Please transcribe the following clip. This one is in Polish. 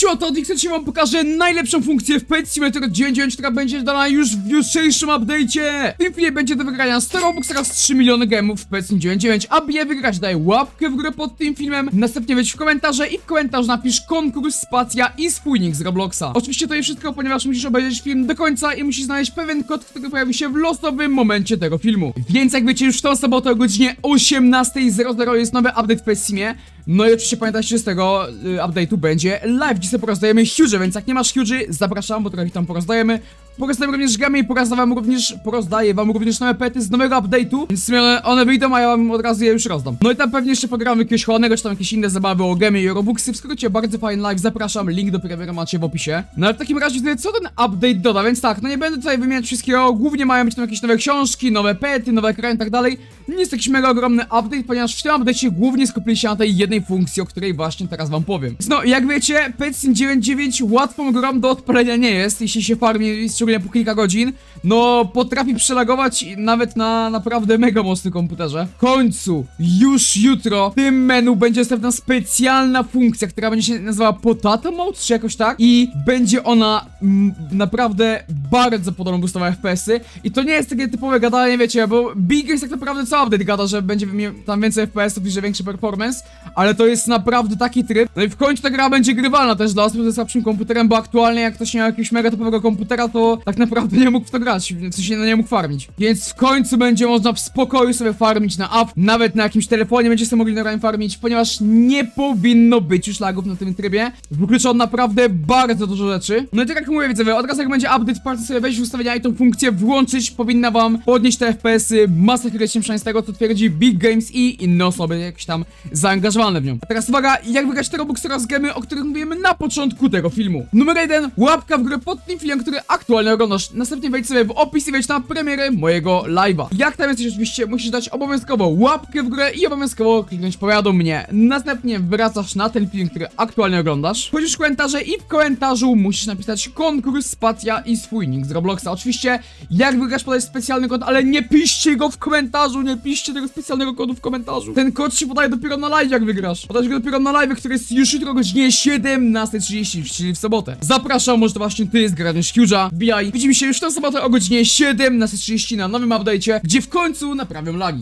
To dzisiaj wam pokażę najlepszą funkcję w Pet Simulator 99, która będzie dana już w jutrzejszym update'cie. W tym filmie będzie do wygrania 100 Robux oraz 3 miliony gemów w Pet Sim 99. Aby je wygrać, daj łapkę w górę pod tym filmem, następnie wejdź w komentarze i w komentarzu napisz konkurs, spacja i swój nick z Robloxa. Oczywiście to jest wszystko, ponieważ musisz obejrzeć film do końca i musisz znaleźć pewien kod, który pojawi się w losowym momencie tego filmu. Więc jak wiecie, już w tą sobotę o godzinie 18.00 jest nowy update w Pet Simie. No i oczywiście pamiętajcie, że z tego y, update'u będzie live, gdzie sobie porozdajemy huge, więc jak nie masz huge, zapraszam, bo trochę ich tam porozdajemy. Porozdajemy również gamy i porozdaję wam również, porozdaję wam również nowe pety z nowego update'u, więc one, one wyjdą, a ja wam od razu je już rozdam. No i tam pewnie jeszcze pogramy jakiegoś chłonego, czy tam jakieś inne zabawy o gemy i robuxy. W skrócie, bardzo fajny live, zapraszam, link do premiery macie w opisie. No ale w takim razie, co ten update doda? Więc tak, no nie będę tutaj wymieniać wszystkiego, głównie mają być tam jakieś nowe książki, nowe pety, nowe krany i tak dalej. Nie jest jakiś mega ogromny update, ponieważ w tym update'cie głównie skupili się na tej jednej funkcji, o której właśnie teraz wam powiem. Więc no, jak wiecie, Petsim 99 łatwą grą do odpalenia nie jest, jeśli się farmi szczególnie po kilka godzin. No, potrafi przelagować nawet na naprawdę mega mocnym komputerze. W końcu, już jutro, w tym menu będzie dostępna specjalna funkcja, która będzie się nazywała Potato Mode, czy jakoś tak. I będzie ona mm, naprawdę bardzo podobno boostowała FPS-y. I to nie jest takie typowe gadanie, wiecie, bo Big jest tak naprawdę co update gada, że będzie miał tam więcej FPS-ów i że większy performance, ale to jest naprawdę taki tryb. No i w końcu ta gra będzie grywalna też dla osób ze słabszym komputerem, bo aktualnie jak ktoś miał jakiegoś mega topowego komputera, to tak naprawdę nie mógł w to grać, w sensie no nie mógł farmić. Więc w końcu będzie można w spokoju sobie farmić na app, nawet na jakimś telefonie będzie sobie mogli normalnie farmić, ponieważ nie powinno być już lagów na tym trybie. Wyklucza on naprawdę bardzo dużo rzeczy. No i tak jak mówię, widzowie, od razu jak będzie update, warto sobie wejść w ustawienia i tą funkcję włączyć, powinna wam podnieść te FPS-y masakrycznie przynajmniej z tego, co twierdzi Big Games i inne osoby jakieś tam zaangażowane w nią. A teraz uwaga, jak wygrać te Robuxy oraz gemy, o których mówimy na początku tego filmu. Numer jeden, łapka w górę pod tym filmem, który aktualnie oglądasz. Następnie wejdź sobie w opis i wejdź na premierę mojego live'a. Jak tam jesteś oczywiście, musisz dać obowiązkowo łapkę w górę i obowiązkowo kliknąć powiadom mnie. Następnie wracasz na ten film, który aktualnie oglądasz. Wchodzisz w komentarze i w komentarzu musisz napisać konkurs, spacja i swój nick z Robloxa. Oczywiście, jak wygrasz podać specjalny kod, ale nie piszcie go w komentarzu, nie piszcie tego specjalnego kodu w komentarzu. Ten kod się podaje dopiero na live, jak wygrasz. Podajesz go dopiero na live, który jest już jutro o godzinie 17.30, czyli w sobotę. Zapraszam, może to właśnie ty zgarniesz Huge'a, wbijaj. Widzimy się już tę sobotę o godzinie 17.30 na nowym update'cie, gdzie w końcu naprawią lagi.